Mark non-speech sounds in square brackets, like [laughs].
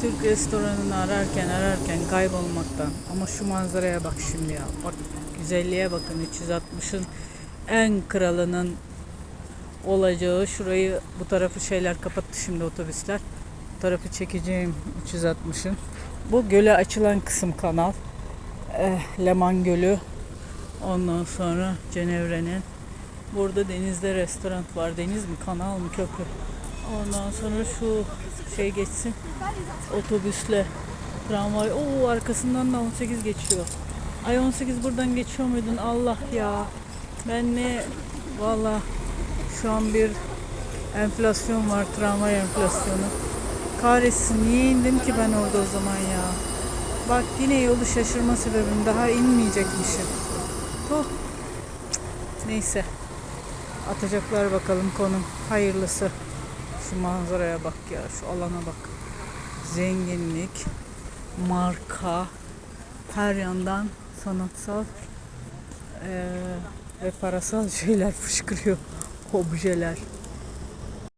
Türk restoranını ararken ararken kaybolmaktan. Ama şu manzaraya bak şimdi ya. Bak güzelliğe bakın 360'ın en kralının olacağı şurayı bu tarafı şeyler kapattı şimdi otobüsler. Bu tarafı çekeceğim 360'ın. Bu göle açılan kısım kanal. Eh, Leman Gölü. Ondan sonra Cenevre'nin. Burada denizde restoran var. Deniz mi kanal mı köprü. Ondan sonra şu şey geçsin. Otobüsle tramvay. Oo arkasından da 18 geçiyor. Ay 18 buradan geçiyor muydun? Allah ya. Ben ne valla şu an bir enflasyon var. Tramvay enflasyonu. Kahretsin niye indim ki ben orada o zaman ya. Bak yine yolu şaşırma sebebim. Daha inmeyecekmişim. Tuh. Neyse. Atacaklar bakalım konum. Hayırlısı. Şu manzaraya bak ya. Şu alana bak. Zenginlik, marka, her yandan sanatsal eee, ve parasal [laughs] şeyler fışkırıyor. Objeler.